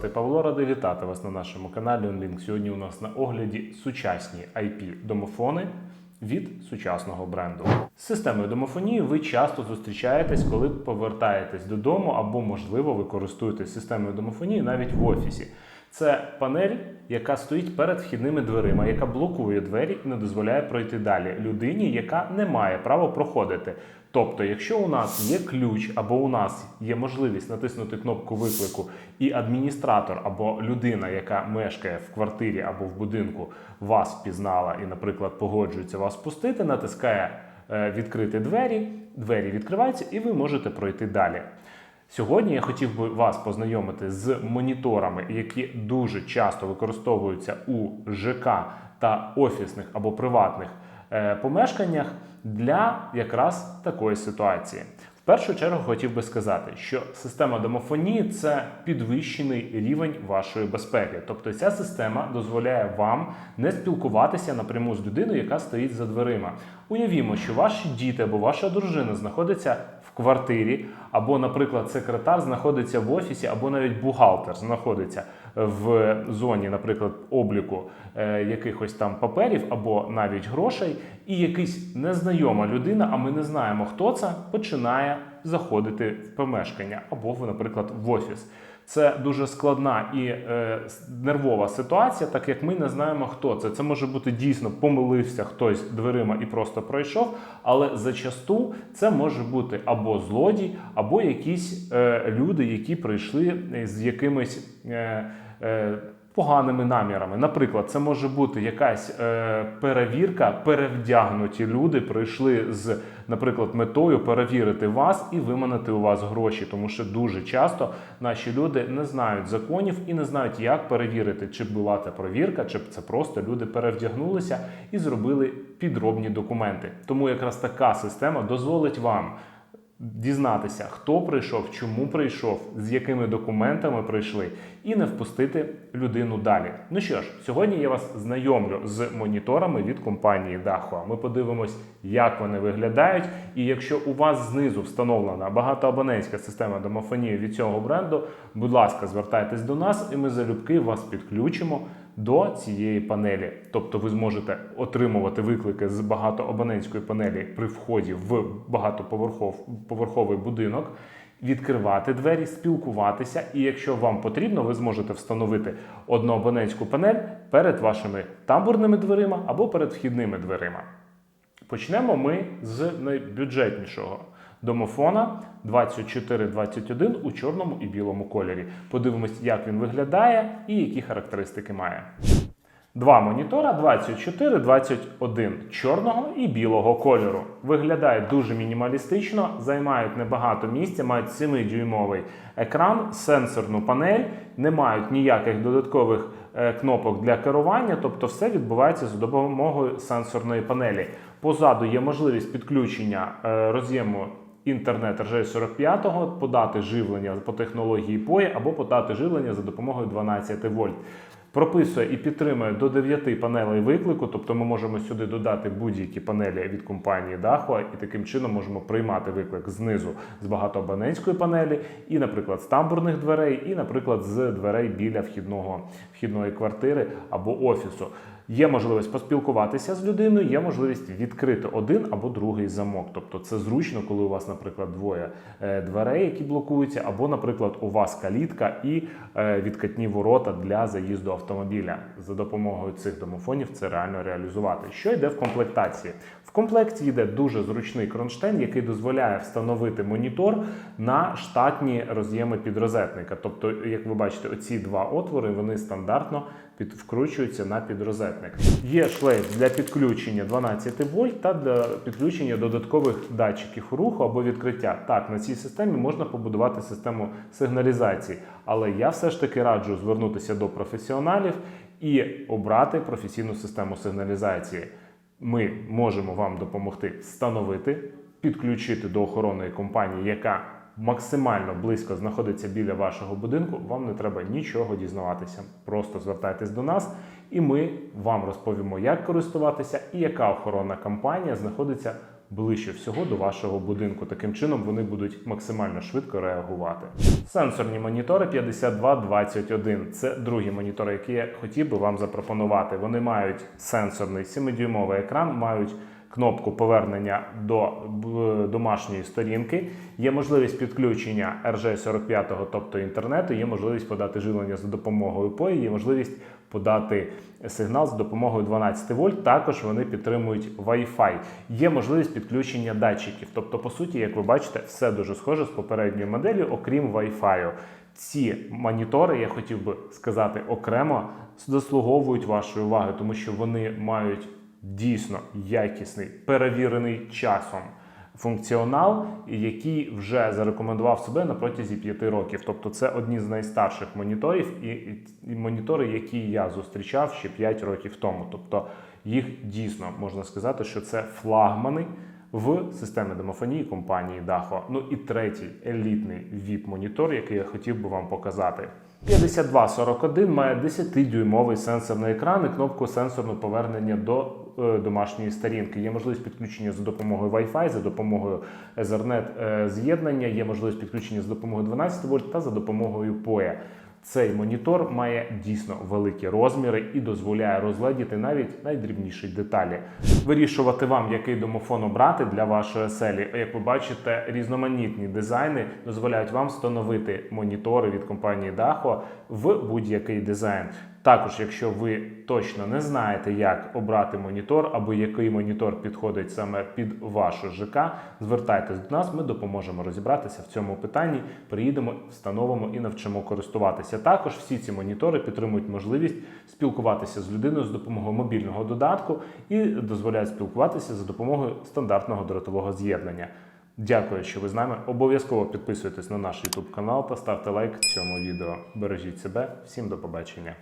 звати Павло, радий вітати вас на нашому каналі OnLink. Сьогодні у нас на огляді сучасні IP-домофони від сучасного бренду. З системою домофонії ви часто зустрічаєтесь, коли повертаєтесь додому, або, можливо, ви системою домофонії навіть в офісі. Це панель, яка стоїть перед вхідними дверима, яка блокує двері і не дозволяє пройти далі людині, яка не має права проходити. Тобто, якщо у нас є ключ, або у нас є можливість натиснути кнопку виклику, і адміністратор або людина, яка мешкає в квартирі або в будинку, вас впізнала і, наприклад, погоджується вас пустити, натискає е, відкрити двері, двері відкриваються, і ви можете пройти далі. Сьогодні я хотів би вас познайомити з моніторами, які дуже часто використовуються у ЖК та офісних або приватних помешканнях для якраз такої ситуації. В першу чергу хотів би сказати, що система домофонії це підвищений рівень вашої безпеки. Тобто ця система дозволяє вам не спілкуватися напряму з людиною, яка стоїть за дверима. Уявімо, що ваші діти або ваша дружина знаходиться в квартирі, або, наприклад, секретар знаходиться в офісі, або навіть бухгалтер знаходиться в зоні, наприклад, обліку е, якихось там паперів або навіть грошей, і якась незнайома людина, а ми не знаємо, хто це, починає заходити в помешкання або, наприклад, в офіс. Це дуже складна і е, нервова ситуація, так як ми не знаємо, хто це. Це може бути дійсно помилився хтось дверима і просто пройшов, але зачасту це може бути або злодій, або якісь е, люди, які прийшли з якимись. Е, Поганими намірами. Наприклад, це може бути якась е, перевірка, перевдягнуті люди прийшли з, наприклад, метою перевірити вас і виманити у вас гроші, тому що дуже часто наші люди не знають законів і не знають, як перевірити, чи була це перевірка, чи це просто люди перевдягнулися і зробили підробні документи. Тому якраз така система дозволить вам дізнатися, хто прийшов, чому прийшов, з якими документами прийшли, і не впустити людину далі. Ну що ж, сьогодні я вас знайомлю з моніторами від компанії Dahua. Ми подивимось, як вони виглядають. І якщо у вас знизу встановлена багатоабонентська система домофонії від цього бренду, будь ласка, звертайтесь до нас, і ми залюбки вас підключимо до цієї панелі. Тобто ви зможете отримувати виклики з багатоабонентської панелі при вході в багатоповерховий будинок, відкривати двері, спілкуватися. І якщо вам потрібно, ви зможете встановити одноабонентську панель перед вашими тамбурними дверима або перед вхідними дверима. Почнемо ми з найбюджетнішого домофона 2421 у чорному і білому кольорі. Подивимось, як він виглядає і які характеристики має. Два монітора 2421 чорного і білого кольору. Виглядає дуже мінімалістично, займають небагато місця, мають 7-дюймовий екран, сенсорну панель, не мають ніяких додаткових е, кнопок для керування, тобто все відбувається за допомогою сенсорної панелі. Позаду є можливість підключення е, роз'єму інтернет RJ45, подати живлення по технології POE або подати живлення за допомогою 12 вольт. Прописує і підтримує до 9 панелей виклику, тобто ми можемо сюди додати будь-які панелі від компанії Dahua і таким чином можемо приймати виклик знизу з багатоабонентської панелі, і, наприклад, з тамбурних дверей, і, наприклад, з дверей біля вхідного, вхідної квартири або офісу. Є можливість поспілкуватися з людиною, є можливість відкрити один або другий замок. Тобто це зручно, коли у вас, наприклад, двоє е, дверей, які блокуються, або, наприклад, у вас калітка і е, відкатні ворота для заїзду автомобіля. За допомогою цих домофонів це реально реалізувати. Що йде в комплектації? В комплекті йде дуже зручний кронштейн, який дозволяє встановити монітор на штатні роз'єми підрозетника. Тобто, як ви бачите, оці два отвори вони стандартно під, вкручуються на підрозетник. Є шлейф для підключення 12 вольт та для підключення додаткових датчиків руху або відкриття. Так, на цій системі можна побудувати систему сигналізації, але я все ж таки раджу звернутися до професіоналів і обрати професійну систему сигналізації. Ми можемо вам допомогти встановити, підключити до охоронної компанії, яка максимально близько знаходиться біля вашого будинку. Вам не треба нічого дізнаватися. Просто звертайтесь до нас, і ми вам розповімо, як користуватися і яка охоронна компанія знаходиться ближче всього до вашого будинку. Таким чином вони будуть максимально швидко реагувати. Сенсорні монітори 5221 – це другі монітори, які я хотів би вам запропонувати. Вони мають сенсорний 7-дюймовий екран, мають кнопку повернення до домашньої сторінки. Є можливість підключення RJ45, тобто інтернету, є можливість подати живлення за допомогою POE, є можливість подати сигнал за допомогою 12 вольт. Також вони підтримують Wi-Fi. Є можливість підключення датчиків. Тобто, по суті, як ви бачите, все дуже схоже з попередньою моделлю, окрім Wi-Fi. Ці монітори, я хотів би сказати окремо, заслуговують вашої уваги, тому що вони мають дійсно якісний, перевірений часом функціонал, який вже зарекомендував себе на протязі 5 років. Тобто, це одні з найстарших моніторів, і, і, монітори, які я зустрічав ще 5 років тому. Тобто, їх дійсно можна сказати, що це флагмани в системі домофонії компанії Daho. Ну і третій елітний VIP-монітор, який я хотів би вам показати. 5241 має 10-дюймовий сенсорний екран і кнопку сенсорного повернення до домашньої сторінки. Є можливість підключення за допомогою Wi-Fi, за допомогою Ethernet е, з'єднання, є можливість підключення за допомогою 12 вольт та за допомогою PoE. Цей монітор має дійсно великі розміри і дозволяє розгледіти навіть найдрібніші деталі. Вирішувати вам, який домофон обрати для вашої оселі. Як ви бачите, різноманітні дизайни дозволяють вам встановити монітори від компанії Daho в будь-який дизайн. Також, якщо ви точно не знаєте, як обрати монітор або який монітор підходить саме під вашу ЖК, звертайтесь до нас, ми допоможемо розібратися в цьому питанні. Приїдемо, встановимо і навчимо користуватися. Також всі ці монітори підтримують можливість спілкуватися з людиною з допомогою мобільного додатку і дозволяють спілкуватися за допомогою стандартного дротового з'єднання. Дякую, що ви з нами. Обов'язково підписуйтесь на наш YouTube канал та ставте лайк цьому відео. Бережіть себе. Всім до побачення.